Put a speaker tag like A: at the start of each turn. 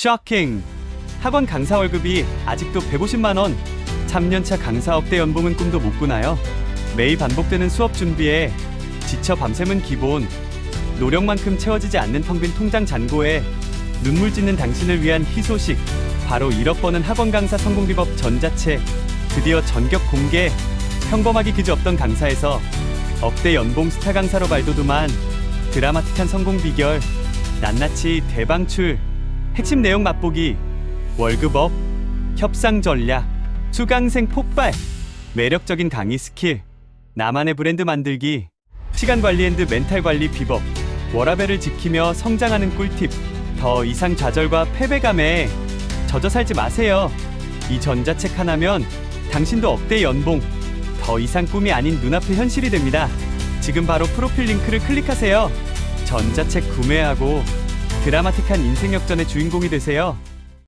A: 쇼킹! 학원 강사 월급이 아직도 150만원. 3년차 강사 억대 연봉은 꿈도 못 꾸나요? 매일 반복되는 수업 준비에 지쳐 밤샘은 기본. 노력만큼 채워지지 않는 텅빈 통장 잔고에 눈물 짓는 당신을 위한 희소식. 바로 1억 버는 학원 강사 성공 비법 전자책. 드디어 전격 공개. 평범하기 그지 없던 강사에서 억대 연봉 스타 강사로 발돋움한 드라마틱한 성공 비결. 낱낱이 대방출. 핵심 내용 맛보기. 월급업. 협상 전략. 수강생 폭발. 매력적인 강의 스킬. 나만의 브랜드 만들기. 시간 관리 앤드 멘탈 관리 비법. 워라벨을 지키며 성장하는 꿀팁. 더 이상 좌절과 패배감에 젖어 살지 마세요. 이 전자책 하나면 당신도 억대 연봉. 더 이상 꿈이 아닌 눈앞의 현실이 됩니다. 지금 바로 프로필 링크를 클릭하세요. 전자책 구매하고 드라마틱한 인생 역전의 주인공이 되세요.